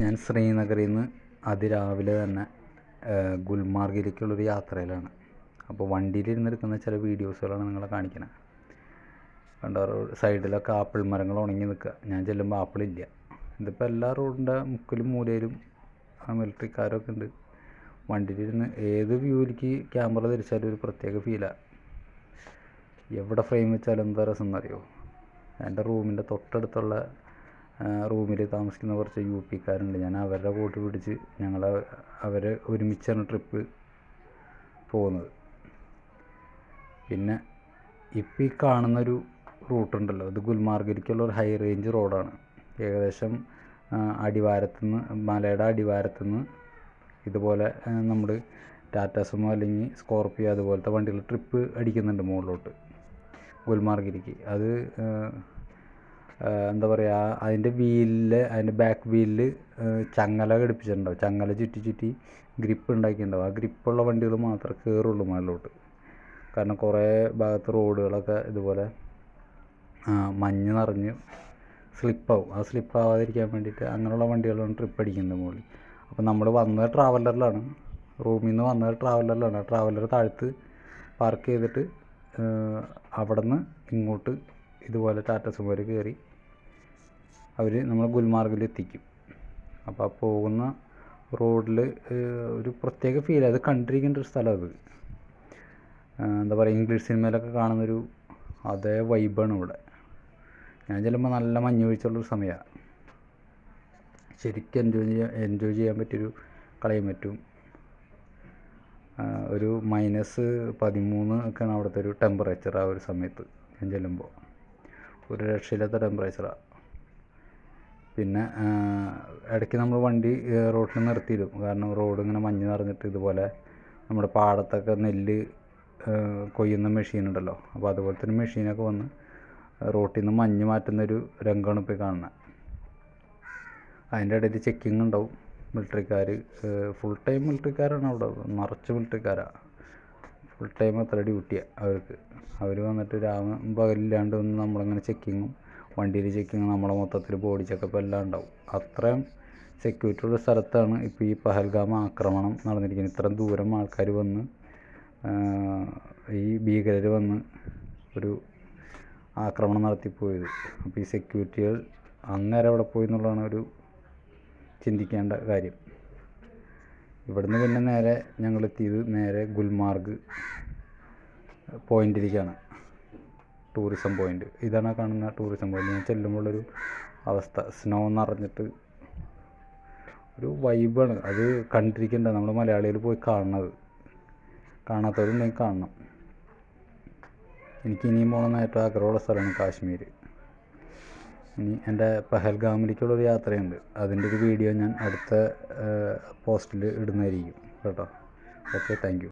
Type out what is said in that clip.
ഞാൻ ശ്രീനഗറിൽ നിന്ന് അതിരാവിലെ തന്നെ ഗുൽമാർഗിലേക്കുള്ളൊരു യാത്രയിലാണ്. അപ്പോൾ വണ്ടിയിൽ എടുക്കുന്ന ചില വീഡിയോസുകളാണ് നിങ്ങളെ കാണിക്കുന്നത് കണ്ടോ സൈഡിലൊക്കെ ആപ്പിൾ മരങ്ങൾ ഉണങ്ങി നിൽക്കുക. ഞാൻ ചെല്ലുമ്പോൾ ആപ്പിളില്ല. ഇതിപ്പോൾ എല്ലാ റോഡിന്റെ മുക്കിലും മൂലയിലും മിലിറ്ററിക്കാരൊക്കെ ഉണ്ട്. വണ്ടിയിലിരുന്ന് ഏത് വ്യൂവിലേക്ക് ക്യാമറ തിരിച്ചാലും ഒരു പ്രത്യേക ഫീലാണ് എവിടെ ഫ്രെയിം വെച്ചാലും എന്താ രസം എന്നറിയോ എന്റെ റൂമിന്റെ തൊട്ടടുത്തുള്ള റൂമിൽ താമസിക്കുന്ന കുറച്ച് യു പിക്കാരുണ്ട്. ഞാൻ അവരുടെ കൂട്ട് പിടിച്ച് ഞങ്ങൾ അവർ ഒരുമിച്ചാണ് ട്രിപ്പ് പോകുന്നത്. പിന്നെ ഇപ്പം ഈ കാണുന്നൊരു റൂട്ടുണ്ടല്ലോ ഇത് ഗുൽമാർഗിലേക്കുള്ള ഒരു ഹൈ റേഞ്ച് റോഡാണ് ഏകദേശം അടിവാരത്തുനിന്ന് മലയുടെ അടിവാരത്തുനിന്ന് ഇതുപോലെ നമ്മൾ ടാറ്റ സുമോ അല്ലെങ്കിൽ സ്കോർപ്പിയോ അതുപോലത്തെ വണ്ടികൾ ട്രിപ്പ് അടിക്കുന്നുണ്ട് മുകളിലോട്ട് ഗുൽമാർഗിലേക്ക്. അത് എന്താ പറയുക അതിന്റെ വീലിൽ അതിന്റെ ബാക്ക് വീലിൽ ചങ്ങല ഘടിപ്പിച്ചിട്ടുണ്ടാവും. ചങ്ങല ചുറ്റി ചുറ്റി ഗ്രിപ്പ് ഉണ്ടാക്കിയിട്ടുണ്ടാവും. ആ ഗ്രിപ്പുള്ള വണ്ടികൾ മാത്രമേ കയറുള്ളൂ മുകളിലോട്ട് കാരണം കുറേ ഭാഗത്ത് റോഡുകളൊക്കെ ഇതുപോലെ മഞ്ഞ് നിറഞ്ഞ് സ്ലിപ്പാവും. ആ സ്ലിപ്പാവാതിരിക്കാൻ വേണ്ടിയിട്ട് അങ്ങനെയുള്ള വണ്ടികളാണ് ട്രിപ്പ് അടിക്കുന്നത് മുകളിൽ. അപ്പോൾ നമ്മൾ വന്നത് ട്രാവലറിലാണ് റൂമിൽ നിന്ന് വന്നത് ട്രാവലറിലാണ് ആ ട്രാവലർ താഴത്ത് പാർക്ക് ചെയ്തിട്ട് അവിടെ നിന്ന് ഇങ്ങോട്ട് ഇതുപോലെ ടാറ്റ സുമോയിൽ കയറി അവർ നമ്മൾ ഗുൽമാർഗിൽ എത്തിക്കും. അപ്പോൾ ആ പോകുന്ന റോഡിൽ ഒരു പ്രത്യേക ഫീൽ അത് കണ്ടിരിക്കേണ്ട ഒരു സ്ഥലം അത്. എന്താ പറയുക ഇംഗ്ലീഷ് സിനിമയിലൊക്കെ കാണുന്നൊരു അതേ വൈബാണ് ഇവിടെ. ഞാൻ ചെല്ലുമ്പോൾ നല്ല മഞ്ഞ് വീഴ്ചയുള്ളൊരു സമയമാണ് ശരിക്കും എൻജോയ് ചെയ്യാൻ എൻജോയ് ചെയ്യാൻ പറ്റിയൊരു ക്ലൈമറ്റും ഒരു മൈനസ് പതിമൂന്ന് ഒക്കെയാണ് അവിടുത്തെ ഒരു ടെമ്പറേച്ചർ ആ ഒരു സമയത്ത് ഞാൻ ചെല്ലുമ്പോൾ ഒരു രക്ഷയില്ലാത്ത ടെമ്പറേച്ചറാണ് പിന്നെ ഇടയ്ക്ക് നമ്മൾ വണ്ടി റോഡിൽ നിർത്തിയിടും. കാരണം റോഡ് ഇങ്ങനെ മഞ്ഞ് നിറഞ്ഞിട്ട് ഇതുപോലെ നമ്മുടെ പാടത്തൊക്കെ നെല്ല് കൊയ്യുന്ന മെഷീൻ ഉണ്ടല്ലോ. അപ്പോൾ അതുപോലത്തെ ഒരു മെഷീനൊക്കെ വന്ന് റോട്ടിൽ നിന്ന് മഞ്ഞ് മാറ്റുന്നൊരു രംഗമാണ് ഇപ്പോൾ കാണുന്നത് അതിന്റെ ഇടയിൽ ചെക്കിങ് ഉണ്ടാവും. മിലിറ്ററിക്കാർ ഫുൾ ടൈം മിലിറ്ററിക്കാരാണ് അവിടെ. നിറച്ച് മിലിറ്ററിക്കാരാണ് ഫുൾ ടൈം അത്ര ഡ്യൂട്ടിയാണ് അവർക്ക്. അവർ വന്നിട്ട് രാവിലെ പകലില്ലാണ്ട് വന്ന് നമ്മളങ്ങനെ ചെക്കിങ്ങും വണ്ടിയിൽ ചെക്കിങ് നമ്മളെ മൊത്തത്തിൽ ബോഡി ചെക്കപ്പ് എല്ലാം ഉണ്ടാവും. അത്രയും സെക്യൂരിറ്റി ഉള്ള സ്ഥലത്താണ് ഇപ്പോൾ ഈ പഹൽഗാം ആക്രമണം നടന്നിരിക്കുന്നത്. ഇത്രയും ദൂരം ആൾക്കാർ വന്ന് ഈ ഭീകരർ വന്ന് ഒരു ആക്രമണം നടത്തിപ്പോയത്. അപ്പോൾ ഈ സെക്യൂരിറ്റികൾ അന്നേരം അവിടെ പോയി എന്നുള്ളതാണ് ഒരു ചിന്തിക്കേണ്ട കാര്യം. ഇവിടുന്ന് പിന്നെ നേരെ ഞങ്ങൾ എത്തിയത് നേരെ ഗുൽമാർഗ് പോയിന്റിലേക്കാണ് ടൂറിസം പോയിന്റ് ഇതാണ് കാണുന്ന ടൂറിസം പോയിന്റ് ഞാൻ ചെല്ലുമ്പോഴൊരു അവസ്ഥ. സ്നോ നിറഞ്ഞിട്ട് ഒരു വൈബാണ് അത് കണ്ടിരിക്കേണ്ട. നമ്മൾ മലയാളികൾ പോയി കാണുന്നത്. കാണാത്തവരുണ്ടെങ്കിൽ കാണണം. എനിക്ക് ഇനിയും പോകണമെന്ന് ഏറ്റവും ആഗ്രഹമുള്ള സ്ഥലമാണ് കാശ്മീർ ഇനി എന്റെ പഹൽഗാമിലേക്കുള്ളൊരു യാത്രയുണ്ട്. അതിന്റെ ഒരു വീഡിയോ ഞാൻ അടുത്ത പോസ്റ്റിൽ ഇടുന്നതായിരിക്കും. കേട്ടോ. Okay thank